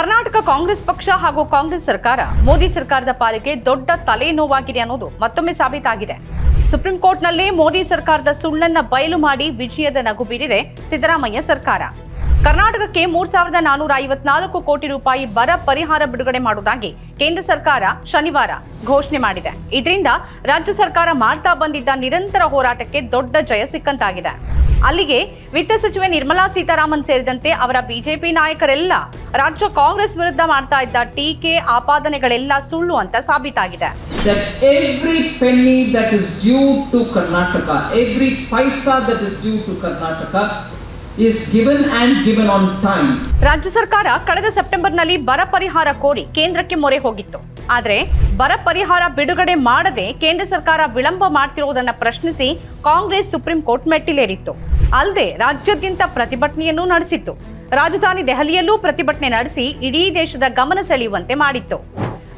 ಕರ್ನಾಟಕ ಕಾಂಗ್ರೆಸ್ ಪಕ್ಷ ಹಾಗೂ ಕಾಂಗ್ರೆಸ್ ಸರ್ಕಾರ ಮೋದಿ ಸರ್ಕಾರದ ಪಾಲಿಗೆ ದೊಡ್ಡ ತಲೆನೋವಾಗಿದೆ ಅನ್ನೋದು ಮತ್ತೊಮ್ಮೆ ಸಾಬೀತಾಗಿದೆ. ಸುಪ್ರೀಂ ಕೋರ್ಟ್ನಲ್ಲಿ ಮೋದಿ ಸರ್ಕಾರದ ಸುಳ್ಳನ್ನ ಬಯಲು ಮಾಡಿ ವಿಜಯದ ನಗು ಬೀರಿದೆ ಸಿದ್ದರಾಮಯ್ಯ ಸರ್ಕಾರ. ಕರ್ನಾಟಕಕ್ಕೆ ಮೂರ್ ಸಾವಿರದ ನಾನೂರ ಐವತ್ನಾಲ್ಕು ಕೋಟಿ ರೂಪಾಯಿ ಬರ ಪರಿಹಾರ ಬಿಡುಗಡೆ ಮಾಡುವುದಾಗಿ ಕೇಂದ್ರ ಸರ್ಕಾರ ಶನಿವಾರ ಘೋಷಣೆ ಮಾಡಿದೆ. ಇದರಿಂದ ರಾಜ್ಯ ಸರ್ಕಾರ ಮಾಡ್ತಾ ಬಂದಿದ್ದ ನಿರಂತರ ಹೋರಾಟಕ್ಕೆ ದೊಡ್ಡ ಜಯ ಸಿಕ್ಕಂತಾಗಿದೆ. ಅಲ್ಲಿಗೆ ವಿತ್ತ ಸಚಿವೆ ನಿರ್ಮಲಾ ಸೀತಾರಾಮನ್ ಸೇರಿದಂತೆ ಅವರ ಬಿಜೆಪಿ ನಾಯಕರೆಲ್ಲ ರಾಜ್ಯ ಕಾಂಗ್ರೆಸ್ ವಿರುದ್ಧ ಮಾಡ್ತಾ ಇದ್ದ ಟೀಕೆ ಆಪಾದನೆಗಳೆಲ್ಲ ಸುಳ್ಳು ಅಂತ ಸಾಬೀತಾಗಿದೆ. That every penny that is due to Karnataka, every paisa that is due to Karnataka ರಾಜ್ಯ ಸರ್ಕಾರ ಕಳೆದ ಸೆಪ್ಟೆಂಬರ್ನಲ್ಲಿ ಬರ ಪರಿಹಾರ ಕೋರಿ ಕೇಂದ್ರಕ್ಕೆ ಮೊರೆ ಹೋಗಿತ್ತು. ಆದರೆ ಬರ ಪರಿಹಾರ ಬಿಡುಗಡೆ ಮಾಡದೆ ಕೇಂದ್ರ ಸರ್ಕಾರ ವಿಳಂಬ ಮಾಡ್ತಿರುವುದನ್ನು ಪ್ರಶ್ನಿಸಿ ಕಾಂಗ್ರೆಸ್ ಸುಪ್ರೀಂ ಕೋರ್ಟ್ ಮೆಟ್ಟಿಲೇರಿತ್ತು. ಅಲ್ಲದೆ ರಾಜ್ಯಾದ್ಯಂತ ಪ್ರತಿಭಟನೆಯನ್ನೂ ನಡೆಸಿತ್ತು. ರಾಜಧಾನಿ ದೆಹಲಿಯಲ್ಲೂ ಪ್ರತಿಭಟನೆ ನಡೆಸಿ ಇಡೀ ದೇಶದ ಗಮನ ಸೆಳೆಯುವಂತೆ ಮಾಡಿತ್ತು.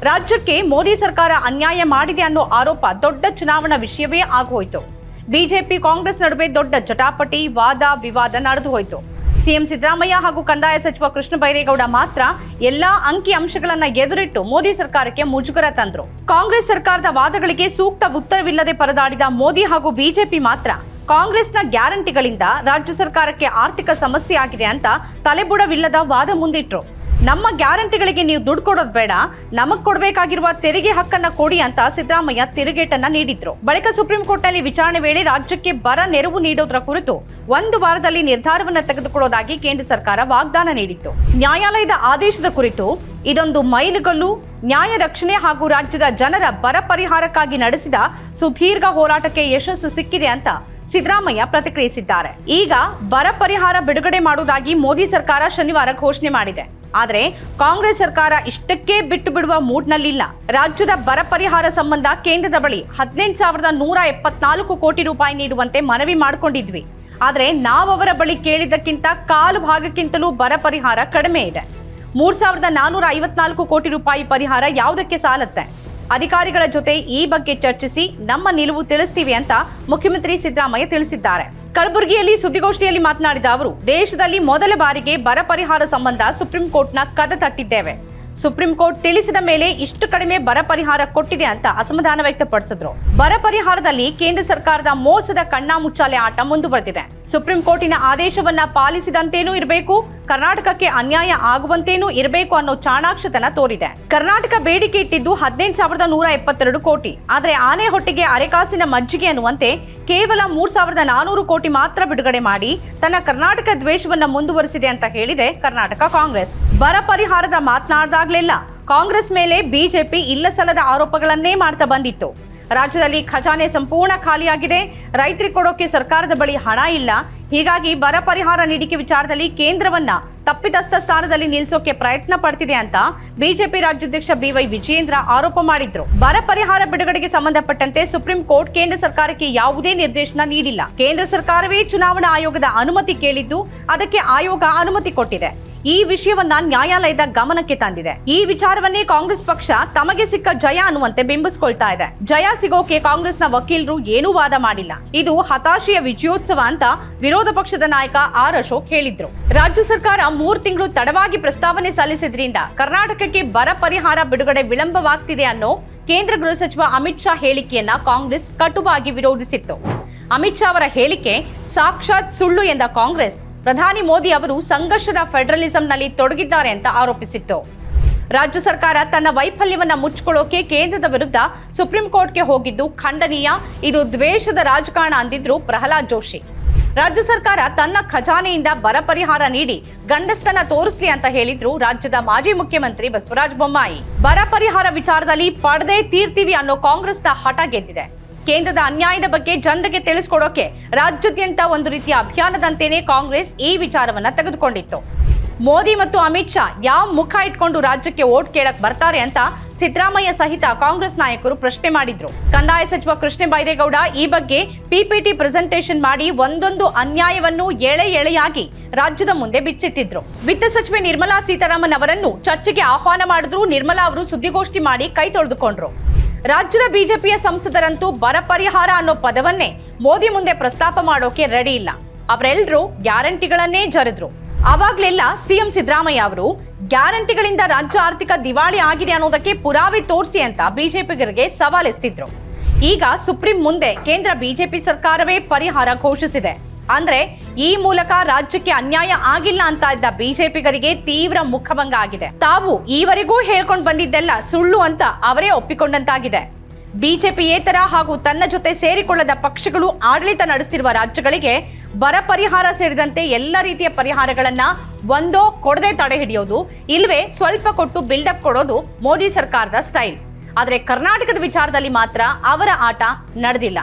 ರಾಜ್ಯಕ್ಕೆ ಮೋದಿ ಸರ್ಕಾರ ಅನ್ಯಾಯ ಮಾಡಿದೆ ಅನ್ನೋ ಆರೋಪ ದೊಡ್ಡ ಚುನಾವಣಾ ವಿಷಯವೇ ಆಗೋಯ್ತು. ಬಿಜೆಪಿ ಕಾಂಗ್ರೆಸ್ ನಡುವೆ ದೊಡ್ಡ ಜಟಾಪಟಿ, ವಾದ, ವಿವಾದ ನಡೆದು ಹೋಯಿತು. ಸಿಎಂ ಸಿದ್ದರಾಮಯ್ಯ ಹಾಗೂ ಕಂದಾಯ ಸಚಿವ ಕೃಷ್ಣ ಬೈರೇಗೌಡ ಮಾತ್ರ ಎಲ್ಲಾ ಅಂಕಿ ಅಂಶಗಳನ್ನ ಎದುರಿಟ್ಟು ಮೋದಿ ಸರ್ಕಾರಕ್ಕೆ ಮುಜುಗರ ತಂದ್ರು. ಕಾಂಗ್ರೆಸ್ ಸರ್ಕಾರದ ವಾದಗಳಿಗೆ ಸೂಕ್ತ ಉತ್ತರವಿಲ್ಲದೆ ಪರದಾಡಿದ ಮೋದಿ ಹಾಗೂ ಬಿಜೆಪಿ ಮಾತ್ರ ಕಾಂಗ್ರೆಸ್ನ ಗ್ಯಾರಂಟಿಗಳಿಂದ ರಾಜ್ಯ ಸರ್ಕಾರಕ್ಕೆ ಆರ್ಥಿಕ ಸಮಸ್ಯೆ ಆಗಿದೆ ಅಂತ ತಲೆಬುಡವಿಲ್ಲದ ವಾದ ಮುಂದಿಟ್ರು. ನಮ್ಮ ಗ್ಯಾರಂಟಿಗಳಿಗೆ ನೀವು ದುಡ್ಡು ಕೊಡೋದು ಬೇಡ. ನಮಗ್ ಕೊಡಬೇಕಾಗಿರುವ ತೆರಿಗೆ ಹಕ್ಕನ್ನ ಕೊಡಿ ಅಂತ ಸಿದ್ದರಾಮಯ್ಯ ತಿರುಗೇಟನ್ನ ನೀಡಿದ್ರು. ಬಳಿಕ ಸುಪ್ರೀಂ ಕೋರ್ಟ್ನಲ್ಲಿ ವಿಚಾರಣೆ ವೇಳೆ ರಾಜ್ಯಕ್ಕೆ ಬರ ನೆರವು ನೀಡೋದ್ರ ಕುರಿತು ಒಂದು ವಾರದಲ್ಲಿ ನಿರ್ಧಾರವನ್ನ ತೆಗೆದುಕೊಳ್ಳೋದಾಗಿ ಕೇಂದ್ರ ಸರ್ಕಾರ ವಾಗ್ದಾನ ನೀಡಿತ್ತು. ನ್ಯಾಯಾಲಯದ ಆದೇಶದ ಕುರಿತು ಇದೊಂದು ಮೈಲುಗಲ್ಲು, ನ್ಯಾಯ ರಕ್ಷಣೆ ಹಾಗೂ ರಾಜ್ಯದ ಜನರ ಬರ ಪರಿಹಾರಕ್ಕಾಗಿ ನಡೆಸಿದ ಸುದೀರ್ಘ ಹೋರಾಟಕ್ಕೆ ಯಶಸ್ಸು ಸಿಕ್ಕಿದೆ ಅಂತ ಸಿದ್ದರಾಮಯ್ಯ ಪ್ರತಿಕ್ರಿಯಿಸಿದ್ದಾರೆ. ಈಗ ಬರ ಪರಿಹಾರ ಬಿಡುಗಡೆ ಮಾಡುವುದಾಗಿ ಮೋದಿ ಸರ್ಕಾರ ಶನಿವಾರ ಘೋಷಣೆ ಮಾಡಿದೆ. ಆದರೆ ಕಾಂಗ್ರೆಸ್ ಸರ್ಕಾರ ಇಷ್ಟಕ್ಕೆ ಬಿಟ್ಟು ಬಿಡುವ ಮೂಡ್ನಲ್ಲಿಲ್ಲ. ರಾಜ್ಯದ ಬರ ಪರಿಹಾರ ಸಂಬಂಧ ಕೇಂದ್ರದ ಬಳಿ ಹದಿನೆಂಟು ಸಾವಿರದ ನೂರ ಎಪ್ಪತ್ನಾಲ್ಕು ಕೋಟಿ ರೂಪಾಯಿ ನೀಡುವಂತೆ ಮನವಿ ಮಾಡಿಕೊಂಡಿದ್ವಿ. ಆದರೆ ನಾವವರ ಬಳಿ ಕೇಳಿದ್ದಕ್ಕಿಂತ ಕಾಲು ಭಾಗಕ್ಕಿಂತಲೂ ಬರ ಪರಿಹಾರ ಕಡಿಮೆ ಇದೆ. ಮೂರ್ ಸಾವಿರದ ನಾನೂರ ಐವತ್ನಾಲ್ಕು ಕೋಟಿ ರೂಪಾಯಿ ಪರಿಹಾರ ಯಾವುದಕ್ಕೆ ಸಾಲತ್ತೆ? ಅಧಿಕಾರಿಗಳ ಜೊತೆ ಈ ಬಗ್ಗೆ ಚರ್ಚಿಸಿ ನಮ್ಮ ನಿಲುವು ತಿಳಿಸ್ತೀವಿ ಅಂತ ಮುಖ್ಯಮಂತ್ರಿ ಸಿದ್ದರಾಮಯ್ಯ ತಿಳಿಸಿದ್ದಾರೆ. ಕಲಬುರಗಿಯಲ್ಲಿ ಸುದ್ದಿಗೋಷ್ಠಿಯಲ್ಲಿ ಮಾತನಾಡಿದ ಅವರು, ದೇಶದಲ್ಲಿ ಮೊದಲ ಬಾರಿಗೆ ಬರ ಪರಿಹಾರ ಸಂಬಂಧ ಸುಪ್ರೀಂ ಕೋರ್ಟ್ನ ಕದ ತಟ್ಟಿದ್ದೇವೆ. ಸುಪ್ರೀಂ ಕೋರ್ಟ್ ತಿಳಿಸಿದ ಮೇಲೆ ಇಷ್ಟು ಕಡಿಮೆ ಬರ ಪರಿಹಾರ ಕೊಟ್ಟಿದೆ ಅಂತ ಅಸಮಾಧಾನ ವ್ಯಕ್ತಪಡಿಸಿದ್ರು. ಬರ ಪರಿಹಾರದಲ್ಲಿ ಕೇಂದ್ರ ಸರ್ಕಾರದ ಮೋಸದ ಕಣ್ಣಾಮುಚ್ಚಾಲೆ ಆಟ ಮುಂದುವರೆದಿದೆ. ಸುಪ್ರೀಂ ಕೋರ್ಟಿನ ಆದೇಶವನ್ನ ಪಾಲಿಸಿದಂತೇನೂ ಇರಬೇಕು ಕರ್ನಾಟಕಕ್ಕೆ ಅನ್ಯಾಯ ಆಗುವಂತೇನೂ ಇರಬೇಕು ಅನ್ನೋ ಚಾಣಾಕ್ಷತನ ತೋರಿದೆ. ಕರ್ನಾಟಕ ಬೇಡಿಕೆ ಇಟ್ಟಿದ್ದು ಹದಿನೆಂಟು ಸಾವಿರದ ನೂರ ಎಪ್ಪತ್ತೆರಡು ಕೋಟಿ. ಆದರೆ ಆನೆ ಹೊಟ್ಟೆಗೆ ಅರೆಕಾಸಿನ ಮಜ್ಜಿಗೆ ಅನ್ನುವಂತೆ ಕೇವಲ ಮೂರು ಸಾವಿರದ ನಾನೂರು ಕೋಟಿ ಮಾತ್ರ ಬಿಡುಗಡೆ ಮಾಡಿ ತನ್ನ ಕರ್ನಾಟಕ ದ್ವೇಷವನ್ನು ಮುಂದುವರಿಸಿದೆ ಅಂತ ಹೇಳಿದೆ ಕರ್ನಾಟಕ ಕಾಂಗ್ರೆಸ್. ಬರ ಪರಿಹಾರದ ಮಾತನಾಡಿದಾಗ್ಲೆಲ್ಲ ಕಾಂಗ್ರೆಸ್ ಮೇಲೆ ಬಿಜೆಪಿ ಇಲ್ಲಸಲ್ಲದ ಆರೋಪಗಳನ್ನೇ ಮಾಡ್ತಾ ಬಂದಿತ್ತು. ರಾಜ್ಯದಲ್ಲಿ ಖಜಾನೆ ಸಂಪೂರ್ಣ ಖಾಲಿಯಾಗಿದೆ. ರೈತರಿಗೆ ಕೊಡೋಕೆ ಸರ್ಕಾರದ ಬಳಿ ಹಣ ಇಲ್ಲ. ಹೀಗಾಗಿ ಬರ ಪರಿಹಾರ ನೀಡಿಕೆ ವಿಚಾರದಲ್ಲಿ ಕೇಂದ್ರವನ್ನ ತಪ್ಪಿತಸ್ಥ ಸ್ಥಾನದಲ್ಲಿ ನಿಲ್ಲಿಸೋಕೆ ಪ್ರಯತ್ನ ಪಡ್ತಿದೆ ಅಂತ ಬಿಜೆಪಿ ರಾಜ್ಯಾಧ್ಯಕ್ಷ ಬಿವೈ ವಿಜಯೇಂದ್ರ ಆರೋಪ ಮಾಡಿದ್ರು. ಬರ ಪರಿಹಾರ ಬಿಡುಗಡೆಗೆ ಸಂಬಂಧಪಟ್ಟಂತೆ ಸುಪ್ರೀಂ ಕೋರ್ಟ್ ಕೇಂದ್ರ ಸರ್ಕಾರಕ್ಕೆ ಯಾವುದೇ ನಿರ್ದೇಶನ ನೀಡಿಲ್ಲ. ಕೇಂದ್ರ ಸರ್ಕಾರವೇ ಚುನಾವಣಾ ಆಯೋಗದ ಅನುಮತಿ ಕೇಳಿದ್ದು ಅದಕ್ಕೆ ಆಯೋಗ ಅನುಮತಿ ಕೊಟ್ಟಿದೆ. ಈ ವಿಷಯವನ್ನ ನ್ಯಾಯಾಲಯದ ಗಮನಕ್ಕೆ ತಂದಿದೆ. ಈ ವಿಚಾರವನ್ನೇ ಕಾಂಗ್ರೆಸ್ ಪಕ್ಷ ತಮಗೆ ಸಿಕ್ಕ ಜಯ ಅನ್ನುವಂತೆ ಬಿಂಬಿಸ್ಕೊಳ್ತಾ ಇದೆ. ಜಯ ಸಿಗೋಕೆ ಕಾಂಗ್ರೆಸ್ನ ವಕೀಲರು ಏನೂ ವಾದ ಮಾಡಿಲ್ಲ. ಇದು ಹತಾಶೆಯ ವಿಜಯೋತ್ಸವ ಅಂತ ವಿರೋಧ ಪಕ್ಷದ ನಾಯಕ ಆರ್ ಅಶೋಕ್ ಹೇಳಿದ್ರು. ರಾಜ್ಯ ಸರ್ಕಾರ ಮೂರು ತಿಂಗಳು ತಡವಾಗಿ ಪ್ರಸ್ತಾವನೆ ಸಲ್ಲಿಸಿದ್ರಿಂದ ಕರ್ನಾಟಕಕ್ಕೆ ಬರ ಪರಿಹಾರ ಬಿಡುಗಡೆ ವಿಳಂಬವಾಗ್ತಿದೆ ಅನ್ನೋ ಕೇಂದ್ರ ಗೃಹ ಸಚಿವ ಅಮಿತ್ ಶಾ ಹೇಳಿಕೆಯನ್ನ ಕಾಂಗ್ರೆಸ್ ಕಟುವಾಗಿ ವಿರೋಧಿಸಿತ್ತು. ಅಮಿತ್ ಶಾ ಅವರ ಹೇಳಿಕೆ ಸಾಕ್ಷಾತ್ ಸುಳ್ಳು ಎಂದ ಕಾಂಗ್ರೆಸ್. ಪ್ರಧಾನಿ ಮೋದಿ ಅವರು ಸಂಘರ್ಷದ ಫೆಡರಲಿಸಂನಲ್ಲಿ ತೊಡಗಿದ್ದಾರೆ ಅಂತ ಆರೋಪಿಸಿತ್ತು. ರಾಜ್ಯ ಸರ್ಕಾರ ತನ್ನ ವೈಫಲ್ಯವನ್ನು ಮುಚ್ಚಿಕೊಳ್ಳೋಕೆ ಕೇಂದ್ರದ ವಿರುದ್ಧ ಸುಪ್ರೀಂ ಕೋರ್ಟ್ಗೆ ಹೋಗಿದ್ದು ಖಂಡನೀಯ. ಇದು ದ್ವೇಷದ ರಾಜಕಾರಣ ಅಂದಿದ್ರು ಪ್ರಹ್ಲಾದ್ ಜೋಶಿ. ರಾಜ್ಯ ಸರ್ಕಾರ ತನ್ನ ಖಜಾನೆಯಿಂದ ಬರ ಪರಿಹಾರ ನೀಡಿ ಗಂಡಸ್ತನ ತೋರಿಸ್ಲಿ ಅಂತ ಹೇಳಿದ್ರು ರಾಜ್ಯದ ಮಾಜಿ ಮುಖ್ಯಮಂತ್ರಿ ಬಸವರಾಜ ಬೊಮ್ಮಾಯಿ. ಬರ ಪರಿಹಾರ ವಿಚಾರದಲ್ಲಿ ಪಡೆದೇ ತೀರ್ತೀವಿ ಅನ್ನೋ ಕಾಂಗ್ರೆಸ್ನ ಹಠ ಗೆದ್ದಿದೆ. ಕೇಂದ್ರದ ಅನ್ಯಾಯದ ಬಗ್ಗೆ ಜನರಿಗೆ ತಿಳಿಸ್ಕೊಡೋಕೆ ರಾಜ್ಯದ್ಯಂತ ಒಂದು ರೀತಿಯ ಅಭಿಯಾನದಂತೆಯೇ ಕಾಂಗ್ರೆಸ್ ಈ ವಿಚಾರವನ್ನ ತೆಗೆದುಕೊಂಡಿತ್ತು. ಮೋದಿ ಮತ್ತು ಅಮಿತ್ ಶಾ ಯಾವ ಮುಖ ಇಟ್ಕೊಂಡು ರಾಜ್ಯಕ್ಕೆ ಓಟ್ ಕೇಳಕ್ ಬರ್ತಾರೆ ಅಂತ ಸಿದ್ದರಾಮಯ್ಯ ಸಹಿತ ಕಾಂಗ್ರೆಸ್ ನಾಯಕರು ಪ್ರಶ್ನೆ ಮಾಡಿದ್ರು. ಕಂದಾಯ ಸಚಿವ ಕೃಷ್ಣ ಬೈರೇಗೌಡ ಈ ಬಗ್ಗೆ ಪಿಪಿಟಿ ಪ್ರೆಸೆಂಟೇಷನ್ ಮಾಡಿ ಒಂದೊಂದು ಅನ್ಯಾಯವನ್ನು ಎಳೆ ಎಳೆಯಾಗಿ ರಾಜ್ಯದ ಮುಂದೆ ಬಿಚ್ಚಿಟ್ಟಿದ್ರು. ವಿತ್ತ ಸಚಿವೆ ನಿರ್ಮಲಾ ಸೀತಾರಾಮನ್ ಅವರನ್ನು ಚರ್ಚೆಗೆ ಆಹ್ವಾನ ಮಾಡಿದ್ರು. ನಿರ್ಮಲಾ ಅವರು ಸುದ್ದಿಗೋಷ್ಠಿ ಮಾಡಿ ಕೈ ತೊಳೆದುಕೊಂಡ್ರು. ರಾಜ್ಯದ ಬಿಜೆಪಿಯ ಸಂಸದರಂತೂ ಬರ ಪರಿಹಾರ ಅನ್ನೋ ಪದವನ್ನೇ ಮೋದಿ ಮುಂದೆ ಪ್ರಸ್ತಾಪ ಮಾಡೋಕೆ ರೆಡಿ ಇಲ್ಲ. ಅವರೆಲ್ಲರೂ ಗ್ಯಾರಂಟಿಗಳನ್ನೇ ಜರೆದ್ರು. ಅವಾಗ್ಲೆಲ್ಲ ಸಿಎಂ ಸಿದ್ದರಾಮಯ್ಯ ಅವರು, ಗ್ಯಾರಂಟಿಗಳಿಂದ ರಾಜ್ಯ ಆರ್ಥಿಕ ದಿವಾಳಿ ಆಗಿದೆ ಅನ್ನೋದಕ್ಕೆ ಪುರಾವೆ ತೋರಿಸಿ ಅಂತ ಬಿಜೆಪಿಗರಿಗೆ ಸವಾಲೆಸ್ತಿದ್ರು ಈಗ ಸುಪ್ರೀಂ ಮುಂದೆ ಕೇಂದ್ರ ಬಿಜೆಪಿ ಸರ್ಕಾರವೇ ಪರಿಹಾರ ಘೋಷಿಸಿದೆ. ಅಂದ್ರೆ ಈ ಮೂಲಕ ರಾಜ್ಯಕ್ಕೆ ಅನ್ಯಾಯ ಆಗಿಲ್ಲ ಅಂತ ಇದ್ದ ಬಿಜೆಪಿಗರಿಗೆ ತೀವ್ರ ಮುಖಭಂಗ ಆಗಿದೆ. ತಾವು ಈವರೆಗೂ ಹೇಳ್ಕೊಂಡು ಬಂದಿದ್ದೆಲ್ಲ ಸುಳ್ಳು ಅಂತ ಅವರೇ ಒಪ್ಪಿಕೊಂಡಂತಾಗಿದೆ. ಬಿಜೆಪಿಯೇತರ ಹಾಗೂ ತನ್ನ ಜೊತೆ ಸೇರಿಕೊಳ್ಳದ ಪಕ್ಷಗಳು ಆಡಳಿತ ನಡೆಸ್ತಿರುವ ರಾಜ್ಯಗಳಿಗೆ ಬರ ಪರಿಹಾರ ಸೇರಿದಂತೆ ಎಲ್ಲ ರೀತಿಯ ಪರಿಹಾರಗಳನ್ನ ಒಂದೋ ಕೊಡದೆ ತಡೆ ಹಿಡಿಯೋದು, ಇಲ್ವೇ ಸ್ವಲ್ಪ ಕೊಟ್ಟು ಬಿಲ್ಡಪ್ ಕೊಡೋದು ಮೋದಿ ಸರ್ಕಾರದ ಸ್ಟೈಲ್ ಆದರೆ ಕರ್ನಾಟಕದ ವಿಚಾರದಲ್ಲಿ ಮಾತ್ರ ಅವರ ಆಟ ನಡೆದಿಲ್ಲ.